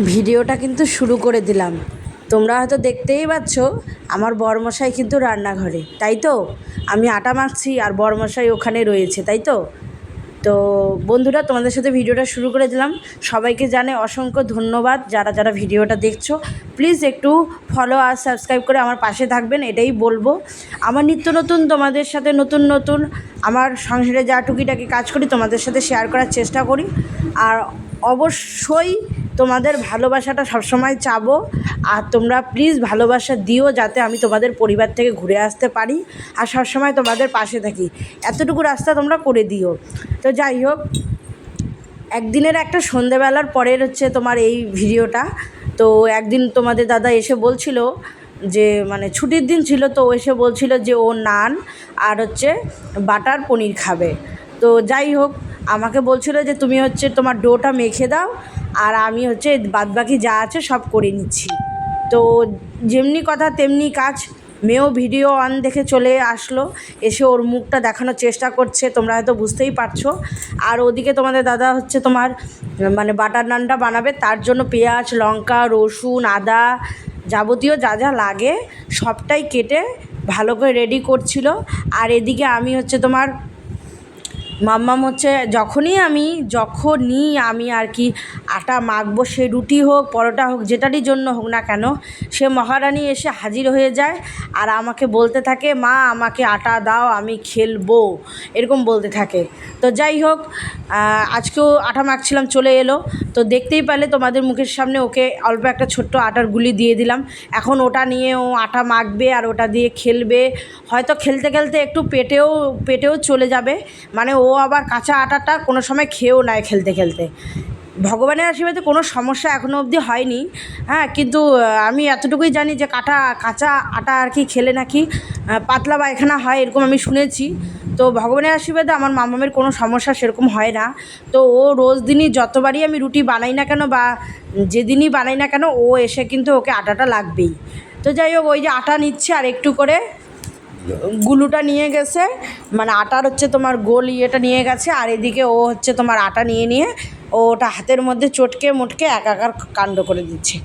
ভিডিওটা কিন্তু শুরু করে দিলাম। তোমরা হয়তো দেখতেই পাচ্ছ, আমার বরমশাই কিন্তু রান্নাঘরে, তাই তো? আমি আটা মাখছি আর বরমশাই ওখানে রয়েছে, তাই তো? তো বন্ধুরা, তোমাদের সাথে ভিডিওটা শুরু করে দিলাম। সবাইকে জানে অসংখ্য ধন্যবাদ যারা যারা ভিডিওটা দেখছ। প্লিজ একটু ফলো আর সাবস্ক্রাইব করে আমার পাশে থাকবেন, এটাই বলব। আমার নিত্য নতুন, তোমাদের সাথে নতুন নতুন, আমার সংসারে যা টুকিটাকি কাজ করি, তোমাদের সাথে শেয়ার করার চেষ্টা করি। আর অবশ্যই তোমাদের ভালোবাসাটা সবসময় চাবো। আর তোমরা প্লিজ ভালোবাসা দিও যাতে আমি তোমাদের পরিবার থেকে ঘুরে আসতে পারি আর সবসময় তোমাদের পাশে থাকি। এতটুকু রাস্তা তোমরা করে দিও। তো যাই হোক, একদিনের একটা সন্ধেবেলার পরের হচ্ছে তোমার এই ভিডিওটা। তো একদিন তোমাদের দাদা এসে বলছিল যে মানে ছুটির দিন ছিল তো এসে বলছিল যে, ও নান আর হচ্ছে বাটার পনির খাবে। তো যাই হোক আমাকে বলছিল যে তুমি হচ্ছে তোমার ডোটা মেখে দাও, আর আমি হচ্ছে বাদবাকি যা আছে সব করে নিচ্ছি। তো যেমনি কথা তেমনি কাজ, মেয়েও ভিডিও অন দেখে চলে আসলো, এসে ওর মুখটা দেখানোর চেষ্টা করছে, তোমরা হয়তো বুঝতেই পারছ। আর ওদিকে তোমাদের দাদা হচ্ছে তোমার মানে বাটার নানটা বানাবে, তার জন্য পেঁয়াজ, লঙ্কা, রসুন, আদা যাবতীয় যা যা লাগে সবটাই কেটে ভালো করে রেডি করছিল। আর এদিকে আমি হচ্ছে তোমার মাম্মাম হচ্ছে যখনই আমি যখনই আমি আর কি আটা মাখবো, সে রুটি হোক, পরোটা হোক, যেটারই জন্য হোক না কেন, সে মহারানী এসে হাজির হয়ে যায় আর আমাকে বলতে থাকে, মা, আমাকে আটা দাও, আমি খেলব। এরকম বলতে থাকে। তো যাই হোক আজকেও আটা মাখছিলাম, চলে এলো। তো দেখতেই পেলে তোমাদের মুখের সামনে ওকে অল্প একটা ছোট্ট আটার গুলি দিয়ে দিলাম। এখন ওটা নিয়ে ও আটা মাখবে আর ওটা দিয়ে খেলবে। হয়তো খেলতে খেলতে একটু পেটেও পেটেও চলে যাবে। মানে ও আবার কাঁচা আটাটা কোনো সময় খেয়েও নেয় খেলতে খেলতে। ভগবানের আশীর্বাদে কোনো সমস্যা এখনও অবধি হয়নি। হ্যাঁ কিন্তু আমি এতটুকুই জানি যে কাটা, কাঁচা আটা আর কি খেলে নাকি পাতলা পায়খানা হয় এরকম আমি শুনেছি। তো ভগবানের আশীর্বাদে আমার মামামের কোনো সমস্যা সেরকম হয় না। তো ও রোজ দিনই যতবারই আমি রুটি বানাই না কেন বা যেদিনই বানাই না কেন, ও এসে কিন্তু ওকে আটাটা লাগবেই। তো যাই হোক, ওই যে আটা নিচ্ছে আর একটু করে গুলুটা নিয়ে গেছে মানে আটার হচ্ছে তোমার গোল ইয়েটা নিয়ে গেছে, আর এদিকে ও হচ্ছে তোমার আটা নিয়ে নিয়ে ও ওটা হাতের মধ্যে চটকে মুটকে একাকার কাণ্ড করে দিচ্ছে।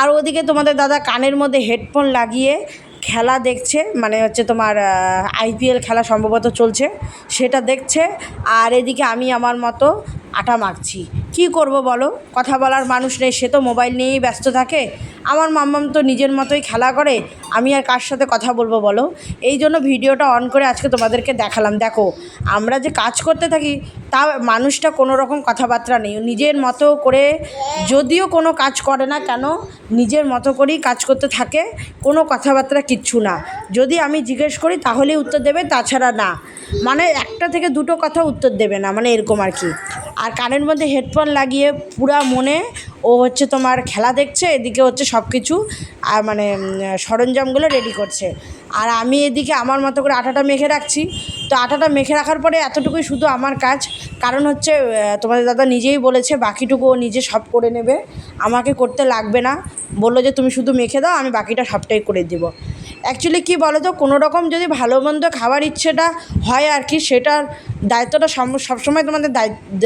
আর ওদিকে তোমাদের দাদা কানের মধ্যে হেডফোন লাগিয়ে খেলা দেখছে মানে হচ্ছে তোমার আইপিএল খেলা সম্ভবত চলছে, সেটা দেখছে, আর এদিকে আমি আমার মতো আটা মাখছি। কি করব বলো? কথা বলার মানুষ নেই, সে তো মোবাইল নিয়েই ব্যস্ত থাকে। আমার মাম্মাম তো নিজের মতোই খেলা করে, আমি আর কার সাথে কথা বলব বলো? এই জন্য ভিডিওটা অন করে আজকে তোমাদেরকে দেখালাম। দেখো, আমরা যে কাজ করতে থাকি, তা মানুষটা কোনো রকম কথাবার্তা নেই। নিজের মতো করে যদিও কোনো কাজ করে না কেন, নিজের মতো করেই কাজ করতে থাকে, কোনো কথাবার্তা কিচ্ছু না। যদি আমি জিজ্ঞেস করি, তাহলেই উত্তর দেবে, তাছাড়া না। মানে একটা থেকে দুটো কথা উত্তর দেবে না মানে এরকম আর কি। আর কানের মধ্যে হেডফোন লাগিয়ে পুরা মনে ও হচ্ছে তোমার খেলা দেখছে, এদিকে হচ্ছে সব কিছু আর মানে সরঞ্জামগুলো রেডি করছে। আর আমি এদিকে আমার মতো করে আটাটা মেখে রাখছি। তো আটাটা মেখে রাখার পরে এতটুকুই শুধু আমার কাজ। কারণ হচ্ছে তোমাদের দাদা নিজেই বলেছে, বাকিটুকু ও নিজে সব করে নেবে। আমাকে করতে লাগবে না। বলল যে, তুমি শুধু মেখে দাও, আমি বাকিটা সবটাই করে দেবো। অ্যাকচুয়ালি কী বলো তো কোনো রকম যদি ভালো মন্দ খাওয়ার ইচ্ছেটা হয় আর কি, সেটার দায়িত্বটা সম- সবসময় তোমাদের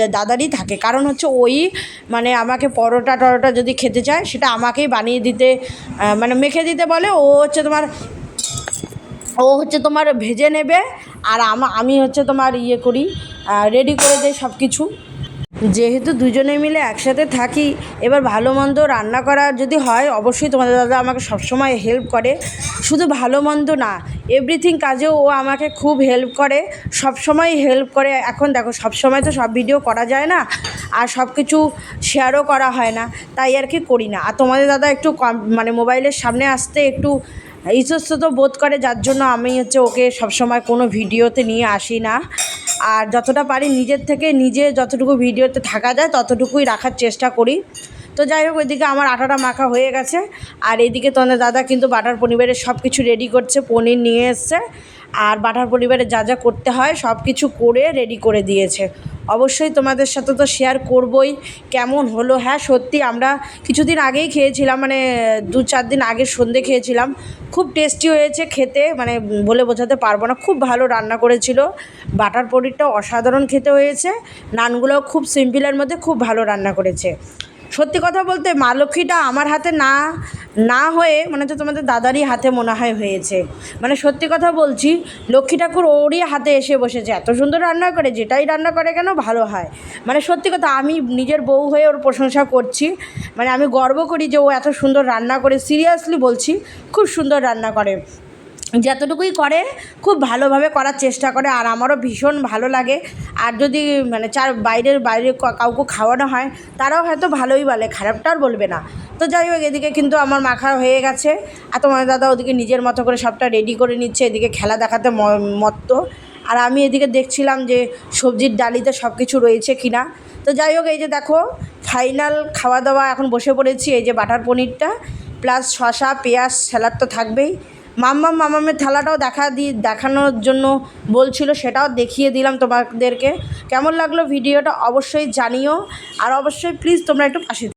দাদারই থাকে। কারণ হচ্ছে ওই মানে আমাকে পরোটা টরোটা যদি খেতে চায়, সেটা আমাকেই বানিয়ে দিতে মানে মেখে দিতে বলে, ও হচ্ছে তোমার, ও হচ্ছে তোমার ভেজে নেবে, আর আমি হচ্ছে তোমার ইয়ে করি রেডি করে দেয় সব কিছু যেহেতু দুজনে মিলে একসাথে থাকি, এবার ভালো মন্দ রান্না করা যদি হয়, অবশ্যই তোমাদের দাদা আমাকে সবসময় হেল্প করে। শুধু ভালো মন্দ না এভরিথিং কাজেও ও আমাকে খুব হেল্প করে, সবসময় হেল্প করে। এখন দেখো, সবসময় তো সব ভিডিও করা যায় না, আর সব কিছু শেয়ারও করা হয় না, তাই আর কি করি না। আর তোমাদের দাদা একটু কম মানে মোবাইলের সামনে আসতে একটু ইতস্তত বোধ করে, যার জন্য আমি হচ্ছে ওকে সবসময় কোনো ভিডিওতে নিয়ে আসি না। আর যতটা পারি নিজের থেকে নিজে যতটুকু ভিডিওতে থাকা যায় ততটুকুই রাখার চেষ্টা করি। তো যাই হোক, ওইদিকে আমার আটাটা মাখা হয়ে গেছে। আর এদিকে তোমাদের দাদা কিন্তু বাটার পরিবারের সব কিছু রেডি করছে, পনির নিয়ে এসছে। আর বাটার পরিবারে যা যা করতে হয় সব কিছু করে রেডি করে দিয়েছে। অবশ্যই তোমাদের সাথে তো শেয়ার করবই, কেমন হলো? হ্যাঁ সত্যি আমরা কিছুদিন আগেই খেয়েছিলাম মানে দু চার দিন আগে সন্ধে খেয়েছিলাম। খুব টেস্টি হয়েছে খেতে মানে বলে বোঝাতে পারব না, খুব ভালো রান্না করেছিল। বাটার পনিরটা অসাধারণ খেতে হয়েছে, নানগুলোও খুব সিম্পলের মধ্যে খুব ভালো রান্না করেছে। সত্যি কথা বলতে মা লক্ষ্মীটা আমার হাতে না না হয়ে মানে হচ্ছে তোমাদের দাদারই হাতে মনে হয় হয়েছে। মানে সত্যি কথা বলছি, লক্ষ্মী ঠাকুর ওরই হাতে এসে বসেছে। এত সুন্দর রান্না করে, যেটাই রান্না করে কেন ভালো হয়। মানে সত্যি কথা আমি নিজের বউ হয়ে ওর প্রশংসা করছি। মানে আমি গর্ব করি যে ও এত সুন্দর রান্না করে, সিরিয়াসলি বলছি, খুব সুন্দর রান্না করে। যতটুকুই করে, খুব ভালোভাবে করার চেষ্টা করে, আর আমারও ভীষণ ভালো লাগে। আর যদি মানে চার, বাইরের, বাইরে কা- কাউকে খাওয়ানো হয়, তারাও হয়তো ভালোই বলে, খারাপটা আর বলবে না। তো যাই হোক, এদিকে কিন্তু আমার মাখা হয়ে গেছে। আর তোমার দাদা ওদিকে নিজের মতো করে সবটা রেডি করে নিচ্ছে, এদিকে খেলা দেখাতে মত্ত। আর আমি এদিকে দেখছিলাম যে, সবজির ডালিতে সব কিছু রয়েছে কিনা। তো যাই হোক, এই যে দেখো ফাইনাল খাওয়া দাওয়া এখন বসে পড়েছি, এই যে বাটার পনিরটা প্লাস শশা পেঁয়াজ স্যালাড তো থাকবেই। মাম্মাম মামামের থালাটাও দেখা দি, দেখানোর জন্য বলছিল, সেটাও দেখিয়ে দিলাম তোমাদেরকে। কেমন লাগল ভিডিওটা অবশ্যই জানিও। আর অবশ্যই প্লিজ তোমরা একটু পাশে